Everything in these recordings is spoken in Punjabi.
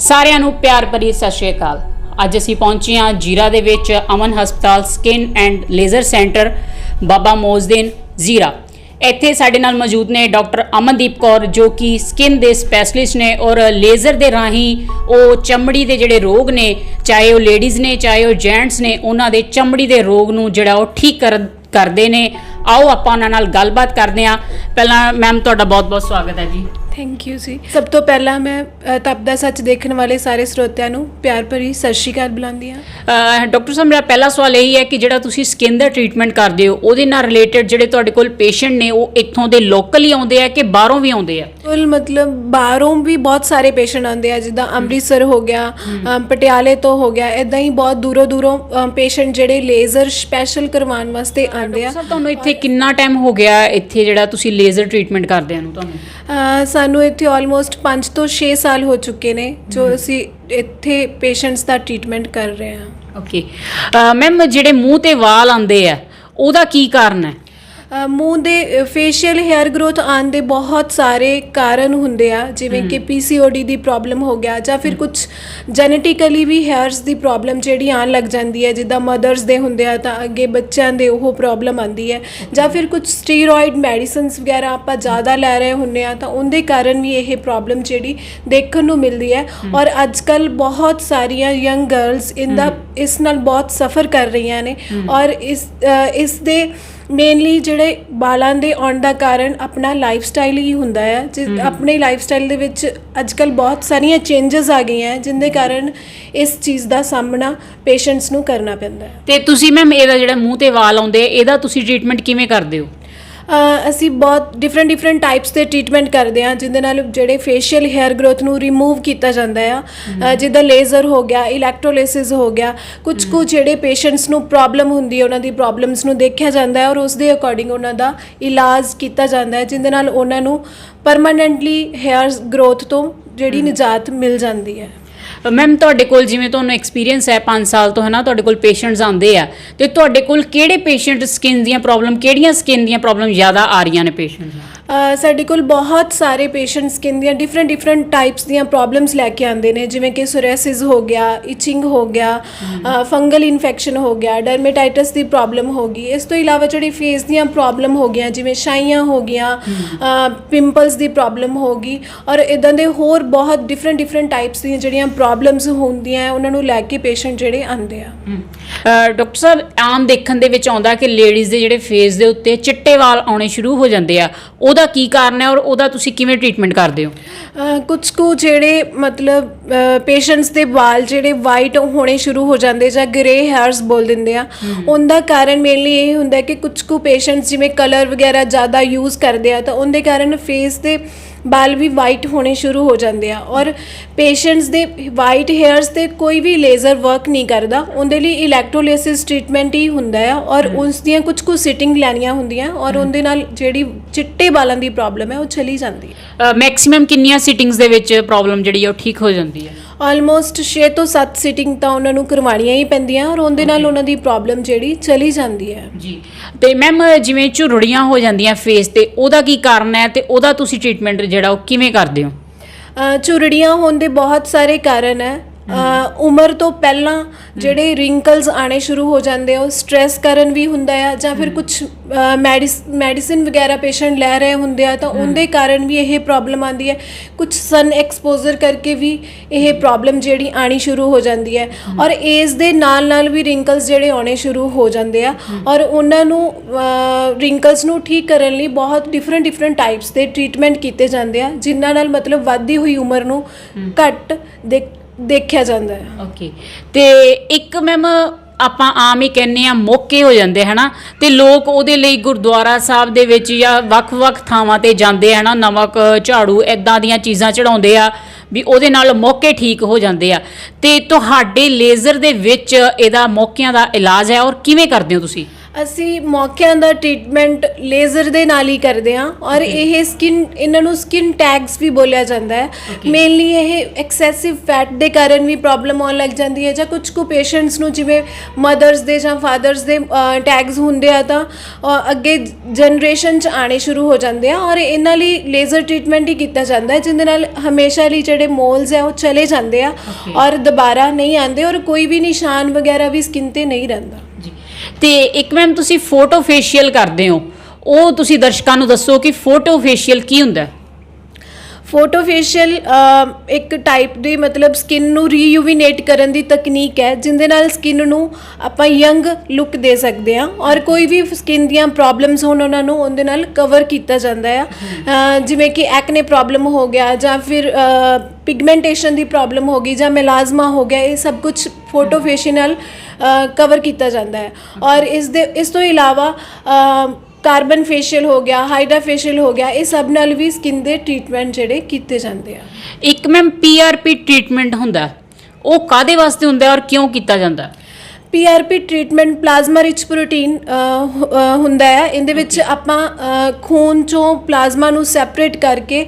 ਸਾਰਿਆਂ ਨੂੰ ਪਿਆਰ ਭਰੀ ਸਤਿ ਸ਼੍ਰੀ ਅਕਾਲ। ਅੱਜ ਅਸੀਂ ਪਹੁੰਚੇ ਹਾਂ ਜੀਰਾ ਦੇ ਵਿੱਚ ਅਮਨ ਹਸਪਤਾਲ skin and laser centre, Baba Mozdin Zira. ਇੱਥੇ ਸਾਡੇ ਨਾਲ ਮੌਜੂਦ ਨੇ ਡਾਕਟਰ ਅਮਨਦੀਪ ਕੌਰ, ਜੋ ਕਿ ਸਕਿਨ ਦੇ ਸਪੈਸ਼ਲਿਸਟ ਨੇ ਔਰ ਲੇਜ਼ਰ ਦੇ ਰਾਹੀਂ ਉਹ ਚਮੜੀ ਦੇ ਜਿਹੜੇ ਰੋਗ ਨੇ, ਚਾਹੇ ਉਹ ਲੇਡੀਜ਼ ਨੇ, ਚਾਹੇ ਉਹ ਜੈਂਟਸ ਨੇ, ਉਹਨਾਂ ਦੇ ਚਮੜੀ ਦੇ ਰੋਗ ਨੂੰ ਜਿਹੜਾ ਉਹ ਠੀਕ ਕਰ, ਕਰਦੇ ਨੇ। ਆਓ ਆਪਾਂ ਉਹਨਾਂ ਨਾਲ ਗੱਲਬਾਤ ਕਰਦੇ ਹਾਂ। ਪਹਿਲਾਂ ਮੈਮ, ਤੁਹਾਡਾ ਬਹੁਤ-ਬਹੁਤ ਸਵਾਗਤ ਹੈ ਜੀ। ਥੈਂਕ ਯੂ ਜੀ। ਸਭ ਤੋਂ ਪਹਿਲਾਂ ਮੈਂ ਅ, ਤਪ ਦਾ ਸੱਚ ਦੇਖਣ ਵਾਲੇ ਸਾਰੇ ਸਰੋਤਿਆਂ ਨੂੰ ਪਿਆਰ ਭਰੀ ਸਤਿ ਸ਼੍ਰੀ ਅਕਾਲ ਬੁਲਾਉਂਦੀ ਹਾਂ। ਅਹ ਡਾਕਟਰ ਸਾਹਿਬ ਮੇਰਾ ਪਹਿਲਾ ਸਵਾਲ ਇਹ ਹੈ ਕਿ ਜਿਹੜਾ ਤੁਸੀਂ ਸਕਿਨ ਦਾ ਟ੍ਰੀਟਮੈਂਟ ਕਰਦੇ ਹੋ ਉਹਦੇ ਨਾਲ ਰਿਲੇਟਡ ਜਿਹੜੇ ਤੁਹਾਡੇ ਕੋਲ ਪੇਸ਼ੈਂਟ ਨੇ ਉਹ ਇੱਥੋਂ ਦੇ ਲੋਕਲ ਹੀ ਆਉਂਦੇ ਆ ਕਿ ਬਾਹਰੋਂ ਵੀ ਆਉਂਦੇ ਆ? ਕੁੱਲ ਮਤਲਬ ਬਾਹਰੋਂ ਵੀ ਬਹੁਤ ਸਾਰੇ ਪੇਸ਼ੈਂਟ ਆਉਂਦੇ ਆ ਜਿੱਦਾਂ ਅੰਮ੍ਰਿਤਸਰ ਹੋ ਗਿਆ ਪਟਿਆਲੇ ਤੋਂ ਹੋ ਗਿਆ ਇਦਾਂ ਹੀ ਬਹੁਤ ਦੂਰੋਂ ਦੂਰੋਂ ਪੇਸ਼ੈਂਟ ਜਿਹੜੇ ਲੇਜ਼ਰ ਸਪੈਸ਼ਲ ਕਰਵਾਉਣ ਵਾਸਤੇ ਆਉਂਦੇ ਆ। ਸਰ ਤੁਹਾਨੂੰ ਇੱਥੇ ਕਿੰਨਾ ਟਾਈਮ ਹੋ ਗਿਆ ਇੱਥੇ ਜਿਹੜਾ ਤੁਸੀਂ ਲੇਜ਼ਰ ਟ੍ਰੀਟਮੈਂਟ ਕਰਦੇ ਨੂੰ ਤੁਹਾਨੂੰ? ਸਾਨੂੰ ਇੱਥੇ ਆਲਮੋਸਟ 5 ਤੋਂ 6 ਸਾਲ ਹੋ ਚੁੱਕੇ ਨੇ ਜੋ ਅਸੀਂ ਇੱਥੇ ਪੇਸ਼ੈਂਟਸ ਦਾ ਟ੍ਰੀਟਮੈਂਟ ਕਰ ਰਹੇ ਹਾਂ। ਓਕੇ ਮੈਮ ਜਿਹੜੇ ਮੂੰਹ ਤੇ ਵਾਲ ਆਉਂਦੇ ਆ ਉਹਦਾ ਕੀ ਕਾਰਨ ਹੈ? ਮੂੰਹ ਦੇ ਫੇਸ਼ੀਅਲ 헤ਅਰ ਗਰੋਥ ਆਉਣ ਦੇ ਬਹੁਤ ਸਾਰੇ ਕਾਰਨ ਹੁੰਦੇ ਆ ਜਿਵੇਂ ਕਿ ਪੀਸੀਓਡੀ ਦੀ ਪ੍ਰੋਬਲਮ ਹੋ ਗਿਆ ਜਾਂ ਫਿਰ ਕੁਝ ਜੈਨੇਟਿਕਲੀ ਵੀ ਹੈਅਰਸ ਦੀ ਪ੍ਰੋਬਲਮ ਜਿਹੜੀ ਆਉਣ ਲੱਗ ਜਾਂਦੀ ਹੈ ਜਿੱਦਾਂ ਮਦਰਸ ਦੇ ਹੁੰਦੇ ਆ ਤਾਂ ਅੱਗੇ ਬੱਚਿਆਂ ਦੇ ਉਹ ਪ੍ਰੋਬਲਮ ਆਉਂਦੀ ਹੈ ਜਾਂ ਫਿਰ ਕੁਝ ਸਟੀਰੋਇਡ ਮੈਡੀਸਿਨਸ ਵਗੈਰਾ ਆਪਾਂ ਜ਼ਿਆਦਾ ਲੈ ਰਹੇ ਹੁੰਨੇ ਆ ਤਾਂ ਉਹਦੇ ਕਾਰਨ ਵੀ ਇਹ ਪ੍ਰੋਬਲਮ ਜਿਹੜੀ ਦੇਖਣ ਨੂੰ ਮਿਲਦੀ ਹੈ ਔਰ ਅੱਜ ਕੱਲ ਬਹੁਤ ਸਾਰੀਆਂ ਯੰਗ ਗਰਲਸ ਇਹਦਾ ਇਸ ਨਾਲ ਬਹੁਤ ਸਫਰ ਕਰ ਰਹੀਆਂ ਨੇ ਔਰ ਇਸ ਇਸ ਦੇ ਮੇਨਲੀ ਜਿਹੜੇ ਬਾਲਾਂ ਦੇ ਆਉਣ ਦਾ ਕਾਰਨ ਆਪਣਾ ਲਾਈਫ ਸਟਾਈਲ ਹੀ ਹੁੰਦਾ ਹੈ ਜਿ ਆਪਣੇ ਲਾਈਫ ਸਟਾਈਲ ਦੇ ਵਿੱਚ ਅੱਜ ਕੱਲ ਬਹੁਤ ਸਾਰੀਆਂ ਚੇਂਜਸ ਆ ਗਈਆਂ ਜਿੰਦੇ ਕਾਰਨ ਇਸ ਚੀਜ਼ ਦਾ ਸਾਹਮਣਾ ਪੇਸ਼ੈਂਟਸ ਨੂੰ ਕਰਨਾ ਪੈਂਦਾ ਹੈ। ਤੇ ਤੁਸੀਂ ਮੈਮ ਇਹਦਾ ਜਿਹੜਾ ਮੂੰਹ ਤੇ ਵਾਲ ਆਉਂਦੇ ਇਹਦਾ ਤੁਸੀਂ ਟ੍ਰੀਟਮੈਂਟ ਕਿਵੇਂ ਕਰਦੇ ਹੋ? ਅਸੀਂ ਬਹੁਤ ਡਿਫਰੈਂਟ ਡਿਫਰੈਂਟ ਟਾਈਪਸ ਦੇ ਟ੍ਰੀਟਮੈਂਟ ਕਰਦੇ ਹਾਂ ਜਿੰਦੇ ਨਾਲ ਜਿਹੜੇ ਫੇਸ਼ੀਅਲ 헤ਅਰ ਗਰੋਥ ਨੂੰ ਰਿਮੂਵ ਕੀਤਾ ਜਾਂਦਾ ਆ। ਜਿੱਦਾਂ ਲੇਜ਼ਰ ਹੋ ਗਿਆ ਇਲੈਕਟ੍ਰੋਲਿਸਿਸ ਹੋ ਗਿਆ ਕੁਝ ਕੁ ਜਿਹੜੇ ਪੇਸ਼ੈਂਟਸ ਨੂੰ ਪ੍ਰੋਬਲਮ ਹੁੰਦੀ ਹੈ ਉਹਨਾਂ ਦੀ ਪ੍ਰੋਬਲਮਸ ਨੂੰ ਦੇਖਿਆ ਜਾਂਦਾ ਹੈ ਔਰ ਉਸ ਦੇ ਅਕੋਰਡਿੰਗ ਉਹਨਾਂ ਦਾ ਇਲਾਜ ਕੀਤਾ ਜਾਂਦਾ ਹੈ ਜਿੰਦੇ ਨਾਲ ਉਹਨਾਂ ਨੂੰ ਪਰਮਾਨੈਂਟਲੀ 헤ਅਰ ਗਰੋਥ ਤੋਂ ਜਿਹੜੀ ਨਿਜਾਤ ਮਿਲ ਜਾਂਦੀ ਹੈ। ਮੈਮ ਤੁਹਾਡੇ ਕੋਲ ਜਿਵੇਂ ਤੁਹਾਨੂੰ ਐਕਸਪੀਰੀਅੰਸ ਹੈ 5 ਸਾਲ ਤੋਂ ਹੈ ਨਾ ਤੁਹਾਡੇ ਕੋਲ ਪੇਸ਼ੈਂਟਸ ਆਉਂਦੇ ਆ, ਤੇ ਤੁਹਾਡੇ ਕੋਲ ਕਿਹੜੇ ਪੇਸ਼ੈਂਟ ਸਕਿਨ ਦੀਆਂ ਪ੍ਰੋਬਲਮ ਕਿਹੜੀਆਂ ਸਕਿਨ ਦੀਆਂ ਪ੍ਰੋਬਲਮ ਜ਼ਿਆਦਾ ਆ ਰਹੀਆਂ ਨੇ ਪੇਸ਼ੈਂਟਸ ਸਾਡੇ ਕੋਲ ਬਹੁਤ ਸਾਰੇ ਪੇਸ਼ੈਂਟ ਸਕਿਨ ਦੀਆਂ ਡਿਫਰੈਂਟ ਡਿਫਰੈਂਟ ਟਾਈਪਸ ਦੀਆਂ ਪ੍ਰੋਬਲਮਸ ਲੈ ਕੇ ਆਉਂਦੇ ਨੇ ਜਿਵੇਂ ਕਿ ਸੋਰਿਆਸਿਸ ਹੋ ਗਿਆ ਇਚਿੰਗ ਹੋ ਗਿਆ ਫੰਗਲ ਇਨਫੈਕਸ਼ਨ ਹੋ ਗਿਆ ਡਰਮੇਟਾਈਟਸ ਦੀ ਪ੍ਰੋਬਲਮ ਹੋ ਗਈ ਇਸ ਤੋਂ ਇਲਾਵਾ ਜਿਹੜੀ ਫੇਸ ਦੀਆਂ ਪ੍ਰੋਬਲਮ ਹੋ ਗਈਆਂ ਜਿਵੇਂ ਛਾਈਆਂ ਹੋ ਗਈਆਂ ਪਿੰਪਲਸ ਦੀ ਪ੍ਰੋਬਲਮ ਹੋ ਗਈ ਔਰ ਇਦਾਂ ਦੇ ਹੋਰ ਬਹੁਤ ਡਿਫਰੈਂਟ ਡਿਫਰੈਂਟ ਟਾਈਪਸ ਦੀਆਂ ਜਿਹੜੀਆਂ ਪ੍ਰੋਬਲਮਸ ਹੁੰਦੀਆਂ ਉਹਨਾਂ ਨੂੰ ਲੈ ਕੇ ਪੇਸ਼ੈਂਟ ਜਿਹੜੇ ਆਉਂਦੇ ਆ। ਡਾਕਟਰ ਸਾਹਿਬ ਆਮ ਦੇਖਣ ਦੇ ਵਿੱਚ ਆਉਂਦਾ ਕਿ ਲੇਡੀਜ਼ ਦੇ ਜਿਹੜੇ ਫੇਸ ਦੇ ਉੱਤੇ ਚਿੱਟੇ ਵਾਲ ਆਉਣੇ ਸ਼ੁਰੂ ਹੋ ਜਾਂਦੇ ਆ ਉਹਦਾ ਕੀ ਕਾਰਨ ਹੈ ਔਰ ਉਹਦਾ ਤੁਸੀਂ ਕਿਵੇਂ ਟ੍ਰੀਟਮੈਂਟ ਕਰਦੇ ਹੋ? ਕੁਝ ਕੁ ਜਿਹੜੇ ਮਤਲਬ ਪੇਸ਼ੈਂਟਸ ਦੇ ਵਾਲ ਜਿਹੜੇ ਵਾਈਟ ਹੋਣੇ ਸ਼ੁਰੂ ਹੋ ਜਾਂਦੇ ਜਾਂ ਗ੍ਰੇ ਹੈਅਰਸ ਬੋਲ ਦਿੰਦੇ ਆ ਉਹਦਾ ਕਾਰਨ ਮੇਨਲੀ ਇਹ ਹੁੰਦਾ ਹੈ ਕਿ ਕੁਝ ਕੁ ਪੇਸ਼ੈਂਟਸ ਜਿਵੇਂ ਕਲਰ ਵਗੈਰਾ ਜ਼ਿਆਦਾ ਯੂਜ਼ ਕਰਦੇ ਆ ਤਾਂ ਉਹਦੇ ਕਾਰਨ ਫੇਸ ਦੇ ਵਾਲ ਵੀ ਵਾਈਟ ਹੋਣੇ ਸ਼ੁਰੂ ਹੋ ਜਾਂਦੇ ਆ ਔਰ ਪੇਸ਼ੈਂਟਸ ਦੇ ਵਾਈਟ ਹੈਅਰਸ ਤੇ ਕੋਈ ਵੀ ਲੇਜ਼ਰ ਵਰਕ ਨਹੀਂ ਕਰਦਾ ਉਹਦੇ ਲਈ ਇਲੈਕਟ੍ਰੋਲਿਸਿਸ ਟ੍ਰੀਟਮੈਂਟ ਹੀ ਹੁੰਦਾ ਹੈ ਔਰ ਉਸ ਦੀਆਂ ਕੁਝ ਕੁ ਸਿਟਿੰਗ ਲੈਣੀਆਂ ਹੁੰਦੀਆਂ ਔਰ ਉਹਦੇ ਨਾਲ ਜਿਹੜੀ ਚਿੱਟੇ ਵਾਲਾਂ ਦੀ ਪ੍ਰੋਬਲਮ ਹੈ ਉਹ ਚਲੀ ਜਾਂਦੀ ਹੈ। ਮੈਕਸਿਮਮ ਕਿੰਨੀਆਂ ਸਿਟਿੰਗਸ ਦੇ ਵਿੱਚ ਪ੍ਰੋਬਲਮ ਜਿਹੜੀ ਆ ਉਹ ਠੀਕ ਹੋ ਜਾਂਦੀ ਹੈ? ਆਲਮੋਸਟ 6 ਤੋਂ 7 ਸਿਟਿੰਗ ਤਾਂ ਉਹਨਾਂ ਨੂੰ ਕਰਵਾਉਣੀਆਂ ਹੀ ਪੈਂਦੀਆਂ ਔਰ ਉਹਦੇ ਨਾਲ ਉਹਨਾਂ ਦੀ ਪ੍ਰੋਬਲਮ ਜਿਹੜੀ ਚਲੀ ਜਾਂਦੀ ਹੈ। ਜੀ। ਤੇ ਮੈਮ ਜਿਵੇਂ ਝੁਰੜੀਆਂ ਹੋ ਜਾਂਦੀਆਂ ਫੇਸ ਤੇ ਉਹਦਾ ਕੀ ਕਾਰਨ ਹੈ ਤੇ ਉਹਦਾ ਤੁਸੀਂ ਟ੍ਰੀਟਮੈਂਟ ਜਿਹੜਾ ਉਹ ਕਿਵੇਂ ਕਰਦੇ ਹੋ? ਅ, ਝੁਰੜੀਆਂ ਹੋਣ ਦੇ ਬਹੁਤ ਸਾਰੇ ਕਾਰਨ ਹੈ। ਉਮਰ ਤੋਂ ਪਹਿਲਾਂ ਜਿਹੜੇ ਰਿੰਕਲਸ ਆਣੇ ਸ਼ੁਰੂ ਹੋ ਜਾਂਦੇ ਆ ਉਹ ਸਟ੍ਰੈਸ ਕਾਰਨ ਵੀ ਹੁੰਦਾ ਆ ਜਾਂ ਫਿਰ ਕੁਝ ਮੈਡੀਸਿਨ ਵਗੈਰਾ ਪੇਸ਼ੈਂਟ ਲੈ ਰਹੇ ਹੁੰਦੇ ਆ ਤਾਂ ਉਹਦੇ ਕਾਰਨ ਵੀ ਇਹ ਪ੍ਰੋਬਲਮ ਆਉਂਦੀ ਹੈ ਕੁਝ ਸਨ ਐਕਸਪੋਜ਼ਰ ਕਰਕੇ ਵੀ ਇਹ ਪ੍ਰੋਬਲਮ ਜਿਹੜੀ ਆਣੀ ਸ਼ੁਰੂ ਹੋ ਜਾਂਦੀ ਹੈ ਔਰ ਏਜ ਦੇ ਨਾਲ ਨਾਲ ਵੀ ਰਿੰਕਲਸ ਜਿਹੜੇ ਆਉਣੇ ਸ਼ੁਰੂ ਹੋ ਜਾਂਦੇ ਆ। ਔਰ ਉਹਨਾਂ ਨੂੰ ਰਿੰਕਲਸ ਨੂੰ ਠੀਕ ਕਰਨ ਲਈ ਬਹੁਤ ਡਿਫਰੈਂਟ ਡਿਫਰੈਂਟ ਟਾਈਪਸ ਦੇ ਟ੍ਰੀਟਮੈਂਟ ਕੀਤੇ ਜਾਂਦੇ ਆ ਜਿਨ੍ਹਾਂ ਨਾਲ ਮਤਲਬ ਵੱਧਦੀ ਹੋਈ ਉਮਰ ਨੂੰ ਘੱਟ ਦੇਖ- ਦੇਖਿਆ ਜਾਂਦਾ ਹੈ। ਓਕੇ ਤੇ ਇੱਕ ਮੈਮ ਆਪਾਂ ਆਮ ਹੀ ਕਹਿੰਨੇ ਆ ਮੌਕੇ ਹੋ ਜਾਂਦੇ, ਹਨਾ? ਤੇ ਲੋਕ ਉਹਦੇ ਲਈ ਗੁਰਦੁਆਰਾ ਸਾਹਿਬ ਦੇ ਵਿੱਚ ਜਾਂ ਵੱਖ-ਵੱਖ ਥਾਵਾਂ ਤੇ ਜਾਂਦੇ ਹਨਾ? ਨਮਕ, ਝਾੜੂ ਐਦਾਂ ਦੀਆਂ ਚੀਜ਼ਾਂ ਚੜਾਉਂਦੇ ਆ ਵੀ ਉਹਦੇ ਨਾਲ ਮੌਕੇ ਠੀਕ ਹੋ ਜਾਂਦੇ ਆ। ਤੇ ਤੁਹਾਡੇ ਲੇਜ਼ਰ ਦੇ ਵਿੱਚ ਇਹਦਾ ਮੌਕਿਆਂ ਦਾ ਇਲਾਜ ਹੈ ਔਰ ਕਿਵੇਂ ਕਰਦੇ ਹੋ ਤੁਸੀਂ? ਅਸੀਂ ਮੌਕਿਆਂ ਦਾ ਟ੍ਰੀਟਮੈਂਟ ਲੇਜ਼ਰ ਦੇ ਨਾਲ ਹੀ ਕਰਦੇ ਹਾਂ ਔਰ ਇਹ ਸਕਿਨ ਇਹਨਾਂ ਨੂੰ ਸਕਿਨ ਟੈਗਸ ਵੀ ਬੋਲਿਆ ਜਾਂਦਾ ਹੈ। ਮੇਨਲੀ ਇਹ ਐਕਸੈਸਿਵ ਫੈਟ ਦੇ ਕਾਰਨ ਵੀ ਪ੍ਰੋਬਲਮ ਆਉਣ ਲੱਗ ਜਾਂਦੀ ਹੈ ਜਾਂ ਕੁਝ ਕੁ ਪੇਸ਼ੈਂਟਸ ਨੂੰ ਜਿਵੇਂ ਮਦਰਸ ਦੇ ਜਾਂ ਫਾਦਰਸ ਦੇ ਟੈਗਸ ਹੁੰਦੇ ਆ ਤਾਂ ਅ, ਅੱਗੇ ਜਨਰੇਸ਼ਨ ਚ ਆਣੇ ਸ਼ੁਰੂ ਹੋ ਜਾਂਦੇ ਆ ਔਰ ਇਹਨਾਂ ਲਈ ਲੇਜ਼ਰ ਟ੍ਰੀਟਮੈਂਟ ਹੀ ਕੀਤਾ ਜਾਂਦਾ ਹੈ ਜਿਹਦੇ ਨਾਲ ਹਮੇਸ਼ਾ ਲਈ ਜਿਹੜੇ ਮੋਲਸ ਆ ਉਹ ਚਲੇ ਜਾਂਦੇ ਆ ਔਰ ਦੁਬਾਰਾ ਨਹੀਂ ਆਉਂਦੇ ਔਰ ਕੋਈ ਵੀ ਨਿਸ਼ਾਨ ਵਗੈਰਾ ਵੀ ਸਕਿਨ ਤੇ ਨਹੀਂ ਰਹਿੰਦਾ। ਤੇ ਇੱਕ ਮੈਮ ਤੁਸੀਂ ਫੋਟੋ ਫੇਸ਼ੀਅਲ ਕਰਦੇ ਹੋ। ਉਹ ਤੁਸੀਂ ਦਰਸ਼ਕਾਂ ਨੂੰ ਦੱਸੋ ਕਿ ਫੋਟੋ ਫੇਸ਼ੀਅਲ ਕੀ ਹੁੰਦਾ ਹੈ? ਫੋਟੋ ਫੇਸ਼ੀਅਲ ਇੱਕ ਟਾਈਪ ਦੀ ਮਤਲਬ ਸਕਿਨ ਨੂੰ ਰੀਯੂਵੀਨੇਟ ਕਰਨ ਦੀ ਤਕਨੀਕ ਹੈ, ਜਿੰਦੇ ਨਾਲ ਸਕਿਨ ਨੂੰ ਆਪਾਂ ਯੰਗ ਲੁੱਕ ਦੇ ਸਕਦੇ ਹਾਂ ਔਰ ਕੋਈ ਵੀ ਸਕਿਨ ਦੀਆਂ ਪ੍ਰੋਬਲਮਸ ਹੋਣ ਉਹਨਾਂ ਨੂੰ ਉਹਦੇ ਨਾਲ ਕਵਰ ਕੀਤਾ ਜਾਂਦਾ ਆ। ਜਿਵੇਂ ਕਿ ਐਕਨੇ ਪ੍ਰੋਬਲਮ ਹੋ ਗਿਆ ਜਾਂ ਫਿਰ ਪਿਗਮੈਂਟੇਸ਼ਨ ਦੀ ਪ੍ਰੋਬਲਮ ਹੋ ਗਈ ਜਾਂ ਮੈਲਾਜ਼ਮਾ ਹੋ ਗਿਆ, ਇਹ ਸਭ ਕੁਝ ਫੋਟੋ ਫੇਸ਼ੀਅਲ ਨਾਲ ਕਵਰ ਕੀਤਾ ਜਾਂਦਾ ਹੈ। ਔਰ ਇਸ ਦੇ, ਇਸ ਤੋਂ ਇਲਾਵਾ ਕਾਰਬਨ ਫੇਸ਼ੀਅਲ ਹੋ ਗਿਆ ਹਾਈਡਰਾ ਫੇਸ਼ੀਅਲ ਹੋ ਗਿਆ, ਇਹ ਸਭ ਨਾਲ ਵੀ ਸਕਿਨ ਦੇ ਟ੍ਰੀਟਮੈਂਟ ਜਿਹੜੇ ਕੀਤੇ ਜਾਂਦੇ ਆ। ਇੱਕ ਮੈਮ ਪੀਆਰਪੀ ਟ੍ਰੀਟਮੈਂਟ ਹੁੰਦਾ, ਉਹ ਕਾਦੇ ਵਾਸਤੇ ਹੁੰਦਾ ਔਰ ਕਿਉਂ ਕੀਤਾ ਜਾਂਦਾ? PRP treatment plasma rich protein ਹੁੰਦਾ ਹੈ। ਇਹਦੇ ਵਿੱਚ ਆਪਾਂ ਖੂਨ ਚੋਂ ਪਲਾਜ਼ਮਾ ਨੂੰ ਸੈਪਰੇਟ ਕਰਕੇ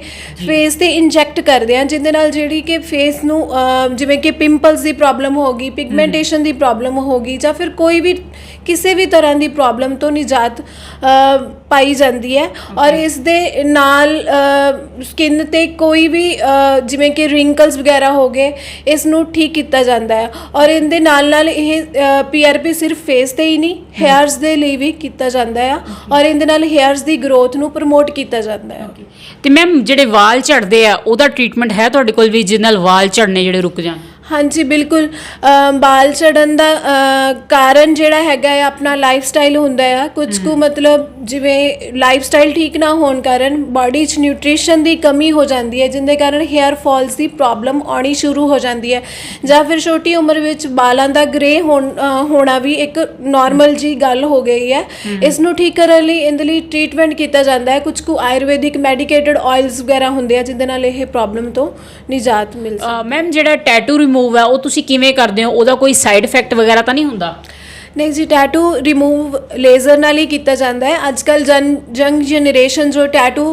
ਫੇਸ ਤੇ ਇੰਜੈਕਟ ਕਰਦੇ ਹਾਂ ਜਿਹਦੇ ਨਾਲ ਜਿਹੜੀ ਕਿ ਫੇਸ ਨੂੰ ਜਿਵੇਂ ਕਿ ਪਿੰਪਲਸ ਦੀ ਪ੍ਰੋਬਲਮ ਹੋ ਗਈ ਪਿਗਮੈਂਟੇਸ਼ਨ ਦੀ ਪ੍ਰੋਬਲਮ ਹੋ ਗਈ ਜਾਂ ਫਿਰ ਕੋਈ ਵੀ ਕਿਸੇ ਵੀ ਤਰ੍ਹਾਂ ਦੀ ਪ੍ਰੋਬਲਮ ਤੋਂ ਨਿਜਾਤ ਪਾਈ ਜਾਂਦੀ ਹੈ ਔਰ ਇਸ ਦੇ ਨਾਲ ਸਕਿਨ ਤੇ ਕੋਈ ਵੀ ਜਿਵੇਂ ਕਿ ਰਿੰਕਲਸ ਵਗੈਰਾ ਹੋ ਗਏ ਇਸ ਨੂੰ ਠੀਕ ਕੀਤਾ ਜਾਂਦਾ ਹੈ। ਔਰ ਇਹਦੇ ਨਾਲ ਨਾਲ ਇਹ ਪੀਆਰਪੀ ਸਿਰਫ ਫੇਸ ਤੇ ਹੀ ਨਹੀਂ ਹੈਅਰਸ ਦੇ ਲਈ ਵੀ ਕੀਤਾ ਜਾਂਦਾ ਹੈ ਔਰ ਇਹਦੇ ਨਾਲ ਹੈਅਰਸ ਦੀ ਗਰੋਥ ਨੂੰ ਪ੍ਰਮੋਟ ਕੀਤਾ ਜਾਂਦਾ ਹੈ। ਤੇ ਮੈਮ ਜਿਹੜੇ ਵਾਲ ਝੜਦੇ ਆ ਉਹਦਾ ਟ੍ਰੀਟਮੈਂਟ ਹੈ ਤੁਹਾਡੇ ਕੋਲ ਵੀ ਜਿਹਦੇ ਨਾਲ ਵਾਲ ਝੜਨੇ ਜਿਹੜੇ ਰੁਕ ਜਾਣ? ਹਾਂਜੀ ਬਿਲਕੁਲ। ਬਾਲ ਝੜਨ ਦਾ ਕਾਰਨ ਜਿਹੜਾ ਹੈਗਾ ਹੈ ਆਪਣਾ ਲਾਈਫ ਸਟਾਈਲ ਹੁੰਦਾ ਹੈ ਕੁਝ ਕੁ ਮਤਲਬ ਜਿਵੇਂ ਲਾਈਫ ਸਟਾਈਲ ਠੀਕ ਨਾ ਹੋਣ ਕਾਰਨ ਬਾਡੀ 'ਚ ਨਿਊਟ੍ਰੀਸ਼ਨ ਦੀ ਕਮੀ ਹੋ ਜਾਂਦੀ ਹੈ ਜਿੰਦੇ ਕਾਰਨ ਹੇਅਰ ਫਾਲਸ ਦੀ ਪ੍ਰੋਬਲਮ ਆਉਣੀ ਸ਼ੁਰੂ ਹੋ ਜਾਂਦੀ ਹੈ। ਜਾਂ ਫਿਰ ਛੋਟੀ ਉਮਰ ਵਿੱਚ ਬਾਲਾਂ ਦਾ ਗ੍ਰੇ ਹੋਣਾ ਵੀ ਇੱਕ ਨਾਰਮਲ ਜੀ ਗੱਲ ਹੋ ਗਈ ਹੈ। ਇਸ ਨੂੰ ਠੀਕ ਕਰਨ ਲਈ ਇਹਦੇ ਲਈ ਟ੍ਰੀਟਮੈਂਟ ਕੀਤਾ ਜਾਂਦਾ ਹੈ। ਕੁਝ ਕੁ ਆਯੁਰਵੈਦਿਕ ਮੈਡੀਕੇਟਡ ਆਇਲਸ ਵਗੈਰਾ ਹੁੰਦੇ ਆ ਜਿੰਦੇ ਨਾਲ ਇਹ ਪ੍ਰੋਬਲਮ ਤੋਂ ਨਿਜਾਤ ਮਿਲ ਸਕਦੀ ਮੈਮ ਜਿਹੜਾ ਟੈਟੂ ਰਿਮੂਵ ਹੈ, ਉਹ ਤੁਸੀਂ ਕਿਵੇਂ ਕਰਦੇ ਹੋ? ਉਹਦਾ ਕੋਈ ਸਾਈਡ ਇਫੈਕਟ ਵਗੈਰਾ ਤਾਂ ਨਹੀਂ ਹੁੰਦਾ? ਨਹੀਂ ਜੀ ਟੈਟੂ ਰਿਮੂਵ ਲੇਜ਼ਰ ਨਾਲ ਹੀ ਕੀਤਾ ਜਾਂਦਾ ਹੈ। ਅੱਜ ਕੱਲ ਜਨ ਯੰਗ ਜਨਰੇਸ਼ਨ ਜੋ ਟੈਟੂ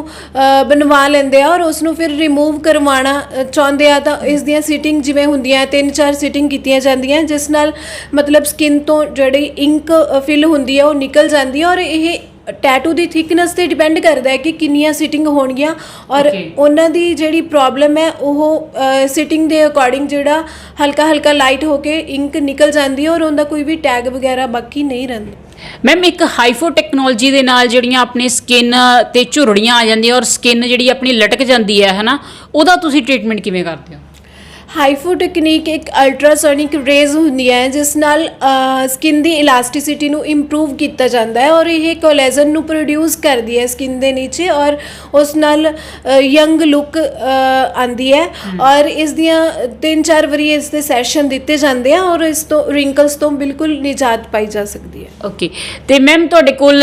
ਬਣਵਾ ਲੈਂਦੇ ਆ ਔਰ ਉਸ ਨੂੰ ਫਿਰ ਰਿਮੂਵ ਕਰਵਾਉਣਾ ਚਾਹੁੰਦੇ ਆ ਤਾਂ ਇਸ ਦੀਆਂ ਸੀਟਿੰਗ ਜਿਵੇਂ ਹੁੰਦੀਆਂ ਤਿੰਨ ਚਾਰ ਸੀਟਿੰਗ ਕੀਤੀਆਂ ਜਾਂਦੀਆਂ, ਜਿਸ ਨਾਲ ਮਤਲਬ ਸਕਿਨ ਤੋਂ ਜਿਹੜੀ ਇੰਕ ਫਿਲ ਹੁੰਦੀ ਹੈ ਉਹ ਨਿਕਲ ਜਾਂਦੀ ਹੈ ਔਰ ਇਹ ਟੈਟੂ ਦੀ ਥਿਕਨੈਸ ਤੇ ਡਿਪੈਂਡ ਕਰਦਾ ਹੈ ਕਿ ਕਿੰਨੀਆਂ ਸੀਟਿੰਗ ਹੋਣਗੀਆਂ ਔਰ Okay. ਉਹਨਾਂ ਦੀ ਜਿਹੜੀ ਪ੍ਰੋਬਲਮ ਹੈ ਉਹ ਸਿਟਿੰਗ ਦੇ ਅਕੋਰਡਿੰਗ ਜਿਹੜਾ ਹਲਕਾ ਹਲਕਾ ਲਾਈਟ ਹੋ ਕੇ ਇੰਕ ਨਿਕਲ ਜਾਂਦੀ ਹੈ ਔਰ ਉਹਦਾ ਕੋਈ ਵੀ ਟੈਗ ਵਗੈਰਾ ਬਾਕੀ ਨਹੀਂ ਰਹਿੰਦਾ। ਮੈਮ ਇੱਕ ਹਾਈਫੋ ਟੈਕਨੋਲੋਜੀ ਦੇ ਨਾਲ ਜਿਹੜੀਆਂ ਆਪਣੀ ਸਕਿਨ ਤੇ ਝੁਰੜੀਆਂ ਆ ਜਾਂਦੀਆਂ ਔਰ ਸਕਿਨ ਜਿਹੜੀ ਆਪਣੀ ਲਟਕ ਜਾਂਦੀ ਹੈ ਹਨਾ? ਉਹਦਾ ਤੁਸੀਂ ਟ੍ਰੀਟਮੈਂਟ ਕਿਵੇਂ ਕਰਦੇ ਹੋ? ਹਾਈਫੋ ਟੈਕਨੀਕ ਇੱਕ ਅਲਟਰਾਸੋਨਿਕ ਰੇਜ਼ ਹੁੰਦੀ ਹੈ ਜਿਸ ਨਾਲ ਸਕਿਨ ਦੀ ਇਲਾਸਟਿਸਿਟੀ ਨੂੰ ਇੰਪਰੂਵ ਕੀਤਾ ਜਾਂਦਾ ਹੈ ਔਰ ਇਹ ਕੋਲੇਜਨ ਨੂੰ ਪ੍ਰੋਡਿਊਸ ਕਰਦੀ ਹੈ ਸਕਿਨ ਦੇ ਨੀਚੇ ਔਰ ਉਸ ਨਾਲ ਯੰਗ ਲੁੱਕ ਆਂਦੀ ਹੈ ਔਰ ਇਸ ਦੀਆਂ ਤਿੰਨ ਚਾਰ ਵਾਰੀ ਇਸ ਦੇ ਸੈਸ਼ਨ ਦਿੱਤੇ ਜਾਂਦੇ ਆ ਔਰ ਇਸ ਤੋਂ ਰਿੰਕਲਸ ਤੋਂ ਬਿਲਕੁਲ ਨਿਜਾਤ ਪਾਈ ਜਾ ਸਕਦੀ ਹੈ। ਓਕੇ ਤੇ ਮੈਮ ਤੁਹਾਡੇ ਕੋਲ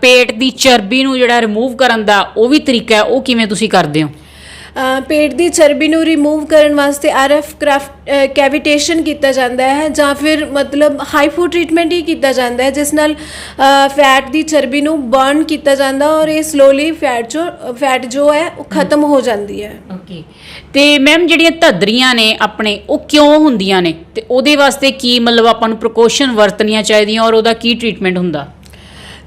ਪੇਟ ਦੀ ਚਰਬੀ ਨੂੰ ਜਿਹੜਾ ਰਿਮੂਵ ਕਰਨ ਦਾ ਉਹ ਵੀ ਤਰੀਕਾ ਹੈ ਉਹ ਕਿਵੇਂ ਤੁਸੀਂ ਕਰਦੇ ਹੋ? ਪੇਟ ਦੀ ਚਰਬੀ ਨੂੰ ਰਿਮੂਵ ਕਰਨ ਵਾਸਤੇ ਆਰਐਫ ਕ੍ਰਾਫਟ ਕੈਵਿਟੇਸ਼ਨ ਕੀਤਾ ਜਾਂਦਾ ਹੈ ਜਾਂ ਫਿਰ ਮਤਲਬ ਹਾਈਫੋ ਟ੍ਰੀਟਮੈਂਟ ਹੀ ਕੀਤਾ ਜਾਂਦਾ ਹੈ ਜਿਸ ਨਾਲ ਫੈਟ ਦੀ ਚਰਬੀ ਨੂੰ ਬਰਨ ਕੀਤਾ ਜਾਂਦਾ ਔਰ ਇਹ ਸਲੋਲੀ ਫੈਟ ਜੋ ਫੈਟ ਜੋ ਹੈ ਉਹ ਖਤਮ ਹੋ ਜਾਂਦੀ ਹੈ। ਓਕੇ ਤੇ ਮੈਮ ਜਿਹੜੀਆਂ ਧੱਦਰੀਆਂ ਨੇ ਆਪਣੇ ਉਹ ਕਿਉਂ ਹੁੰਦੀਆਂ ਨੇ? ਤੇ ਉਹਦੇ ਵਾਸਤੇ ਕੀ ਮਤਲਬ ਆਪਾਂ ਨੂੰ ਪ੍ਰੀਕਾਸ਼ਨ ਵਰਤਣੀਆਂ ਚਾਹੀਦੀਆਂ ਔਰ ਉਹਦਾ ਕੀ ਟ੍ਰੀਟਮੈਂਟ ਹੁੰਦਾ?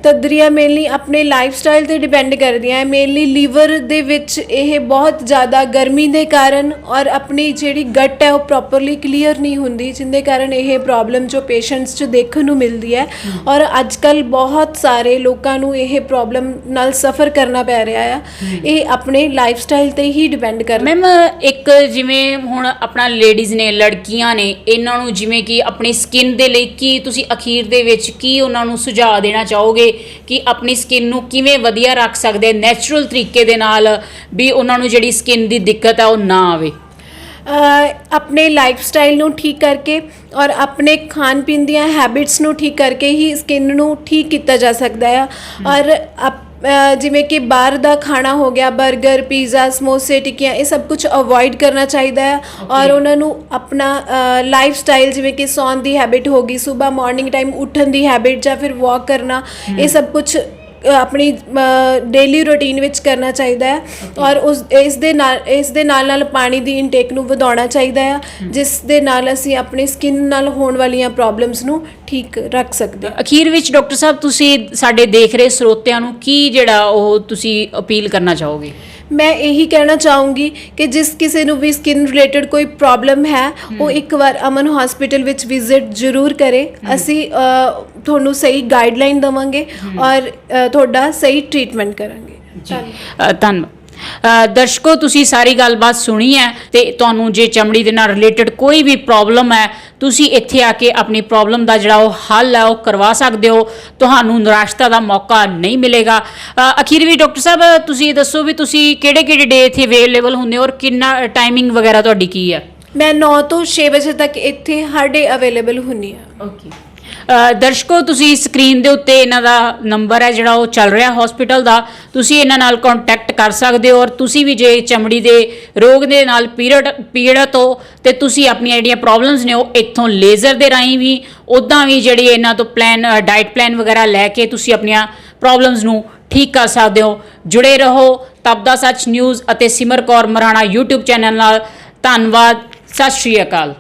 ਤਦਰੀਆਂ ਮੇਨਲੀ ਆਪਣੇ ਲਾਈਫ ਸਟਾਈਲ ਤੇ ਡਿਪੈਂਡ ਕਰਦੀਆਂ ਹੈ। ਮੇਨਲੀ ਲੀਵਰ ਦੇ ਵਿੱਚ ਇਹ ਬਹੁਤ ਜ਼ਿਆਦਾ ਗਰਮੀ ਦੇ ਕਾਰਨ ਔਰ ਆਪਣੀ ਜਿਹੜੀ ਗਟ ਹੈ ਉਹ ਪ੍ਰੋਪਰਲੀ ਕਲੀਅਰ ਨਹੀਂ ਹੁੰਦੀ, ਜਿੰਦੇ ਕਾਰਨ ਇਹ ਪ੍ਰੋਬਲਮ ਜੋ ਪੇਸ਼ੈਂਟਸ 'ਚ ਦੇਖਣ ਨੂੰ ਮਿਲਦੀ ਹੈ। ਔਰ ਅੱਜ ਕੱਲ ਬਹੁਤ ਸਾਰੇ ਲੋਕਾਂ ਨੂੰ ਇਹ ਪ੍ਰੋਬਲਮ ਨਾਲ ਸਫਰ ਕਰਨਾ ਪੈ ਰਿਹਾ ਆ। ਇਹ ਆਪਣੇ ਲਾਈਫ ਸਟਾਈਲ ਤੇ ਹੀ ਡਿਪੈਂਡ ਕਰਦਾ ਮੈਮ ਇੱਕ ਜਿਵੇਂ ਹੁਣ ਆਪਣਾ ਲੇਡੀਜ਼ ਨੇ, ਲੜਕੀਆਂ ਨੇ, ਇਹਨਾਂ ਨੂੰ ਜਿਵੇਂ ਕਿ ਆਪਣੀ ਸਕਿਨ ਦੇ ਲਈ ਕੀ ਤੁਸੀਂ ਅਖੀਰ ਦੇ ਵਿੱਚ ਕੀ ਉਹਨਾਂ ਨੂੰ ਸੁਝਾਅ ਦੇਣਾ ਚਾਹੋਗੇ? ਕਿ ਆਪਣੀ ਸਕਿਨ ਨੂੰ ਕਿਵੇਂ ਵਧੀਆ ਰੱਖ ਸਕਦੇ ਨੈਚੁਰਲ ਤਰੀਕੇ ਦੇ ਨਾਲ ਵੀ ਉਹਨਾਂ ਨੂੰ ਜਿਹੜੀ ਸਕਿਨ ਦੀ ਦਿੱਕਤ ਹੈ ਉਹ ਨਾ ਆਵੇ। ਆਪਣੇ ਲਾਈਫ ਸਟਾਈਲ ਨੂੰ ਠੀਕ ਕਰਕੇ ਔਰ ਆਪਣੇ ਖਾਣ ਪੀਣ ਦੀਆਂ ਹੈਬਿਟਸ ਨੂੰ ਠੀਕ ਕਰਕੇ ਹੀ ਸਕਿਨ ਨੂੰ ਠੀਕ ਕੀਤਾ ਜਾ ਸਕਦਾ ਹੈ। ਔਰ ਜਿਵੇਂ ਕਿ ਬਾਹਰ ਦਾ ਖਾਣਾ ਹੋ ਗਿਆ 버ਗਰ ਪੀਜ਼ਾ ਸਮੋਸੇ ਟਿੱਕੀਆਂ ਇਹ ਸਭ ਕੁਝ ਅਵੋਇਡ ਕਰਨਾ ਚਾਹੀਦਾ ਹੈ। ਔਰ ਉਹਨਾਂ ਨੂੰ ਆਪਣਾ ਲਾਈਫ ਸਟਾਈਲ ਜਿਵੇਂ ਕਿ ਸੌਣ ਦੀ ਹੈਬਿਟ ਹੋ ਗਈ ਸਵੇਰ ਮਾਰਨਿੰਗ ਟਾਈਮ ਉੱਠਣ ਦੀ ਹੈਬਿਟ ਜਾਂ ਫਿਰ ਵਾਕ ਕਰਨਾ ਇਹ ਸਭ ਕੁਝ ਆਪਣੀ ਡੇਲੀ ਰੂਟੀਨ ਵਿੱਚ ਕਰਨਾ ਚਾਹੀਦਾ ਹੈ ਔਰ ਉਸ, ਇਸ ਦੇ ਨਾਲ, ਇਸ ਦੇ ਨਾਲ ਨਾਲ ਪਾਣੀ ਦੀ ਇਨਟੇਕ ਨੂੰ ਵਧਾਉਣਾ ਚਾਹੀਦਾ ਹੈ, ਜਿਸ ਦੇ ਨਾਲ ਅਸੀਂ ਆਪਣੀ ਸਕਿਨ ਨਾਲ ਹੋਣ ਵਾਲੀਆਂ ਪ੍ਰੋਬਲਮਸ ਨੂੰ ਠੀਕ ਰੱਖ ਸਕਦੇ ਹਾਂ। ਅਖੀਰ ਵਿੱਚ ਡਾਕਟਰ ਸਾਹਿਬ, ਤੁਸੀਂ ਸਾਡੇ ਦੇਖ ਰਹੇ ਸਰੋਤਿਆਂ ਨੂੰ ਕੀ ਜਿਹੜਾ ਉਹ ਤੁਸੀਂ ਅਪੀਲ ਕਰਨਾ ਚਾਹੋਗੇ? ਮੈਂ ਇਹੀ ਕਹਿਣਾ ਚਾਹੂੰਗੀ ਕਿ ਜਿਸ ਕਿਸੇ ਨੂੰ ਵੀ ਸਕਿਨ ਰਿਲੇਟਡ ਕੋਈ ਪ੍ਰੋਬਲਮ ਹੈ ਉਹ ਇੱਕ ਵਾਰ ਅਮਨ ਹਸਪੀਟਲ ਵਿੱਚ ਵਿਜ਼ਿਟ ਜ਼ਰੂਰ ਕਰੇ। ਅਸੀਂ ਅ, ਤੁਹਾਨੂੰ ਸਹੀ ਗਾਈਡਲਾਈਨ ਦਵਾਂਗੇ ਔਰ ਅ, ਤੁਹਾਡਾ ਸਹੀ ਟ੍ਰੀਟਮੈਂਟ ਕਰਾਂਗੇ। ਧੰਨਵਾਦ। ਅ, ਧੰਨਵਾਦ। ਦਰਸ਼ਕੋ ਤੁਸੀਂ ਸਾਰੀ ਗੱਲਬਾਤ ਸੁਣੀ ਹੈ ਤੇ ਤੁਹਾਨੂੰ ਜੇ ਚਮੜੀ ਦੇ ਨਾਲ ਰਿਲੇਟਡ ਕੋਈ ਵੀ ਪ੍ਰੋਬਲਮ ਹੈ ਤੁਸੀਂ ਇੱਥੇ ਆ ਕੇ ਆਪਣੀ ਪ੍ਰੋਬਲਮ ਦਾ ਜਿਹੜਾ ਉਹ ਹੱਲ ਹੈ ਉਹ ਕਰਵਾ ਸਕਦੇ ਹੋ। ਤੁਹਾਨੂੰ ਨਿਰਾਸ਼ਤਾ ਦਾ ਮੌਕਾ ਨਹੀਂ ਮਿਲੇਗਾ। ਅਖੀਰ ਵੀ ਡਾਕਟਰ ਸਾਹਿਬ ਤੁਸੀਂ ਦੱਸੋ ਵੀ ਤੁਸੀਂ ਕਿਹੜੇ ਕਿਹੜੇ ਡੇ ਇੱਥੇ ਅਵੇਲੇਬਲ ਹੁੰਦੇ ਹੋ ਔਰ ਕਿੰਨਾ ਟਾਈਮਿੰਗ ਵਗੈਰਾ ਤੁਹਾਡੀ ਕੀ ਹੈ? ਮੈਂ 9 ਤੋਂ 6 ਵਜੇ ਤੱਕ ਇੱਥੇ ਹਰ ਡੇ ਅਵੇਲੇਬਲ ਹੁੰਨੀ ਆ ਓਕੇ ਦਰਸ਼ਕੋ, ਤੁਸੀਂ ਸਕਰੀਨ ਦੇ ਉੱਤੇ ਇਹਨਾਂ ਦਾ ਨੰਬਰ ਹੈ ਜਿਹੜਾ ਉਹ ਚੱਲ ਰਿਹਾ ਹਸਪੀਟਲ ਦਾ। ਤੁਸੀਂ ਇਹਨਾਂ ਨਾਲ ਕੰਟੈਕਟ ਕਰ ਸਕਦੇ ਹੋ ਔਰ ਤੁਸੀਂ ਵੀ ਜੇ ਚਮੜੀ ਦੇ ਰੋਗ ਦੇ ਨਾਲ ਪੀੜਤ ਪੀੜਤ ਹੋ, ਤੇ ਤੁਸੀਂ ਆਪਣੀਆਂ ਜਿਹੜੀਆਂ ਪ੍ਰੋਬਲਮਸ ਨੇ ਉਹ ਇੱਥੋਂ ਲੇਜ਼ਰ ਦੇ ਰਾਹੀਂ ਵੀ ਉਦਾਂ ਵੀ ਜਿਹੜੀ ਇਹਨਾਂ ਤੋਂ ਪਲਾਨ ਡਾਈਟ ਪਲਾਨ ਵਗੈਰਾ ਲੈ ਕੇ ਤੁਸੀਂ ਆਪਣੀਆਂ ਪ੍ਰੋਬਲਮਸ ਨੂੰ ਠੀਕ ਕਰ ਸਕਦੇ ਹੋ। ਜੁੜੇ ਰਹੋ ਤਬ ਸੱਚ ਨਿਊਜ਼ ਅਤੇ ਸਿਮਰ ਕੌਰ ਮਰਾਣਾ YouTube ਚੈਨਲ ਨਾਲ। ਧੰਨਵਾਦ, ਸਤਿ ਸ਼੍ਰੀ ਅਕਾਲ।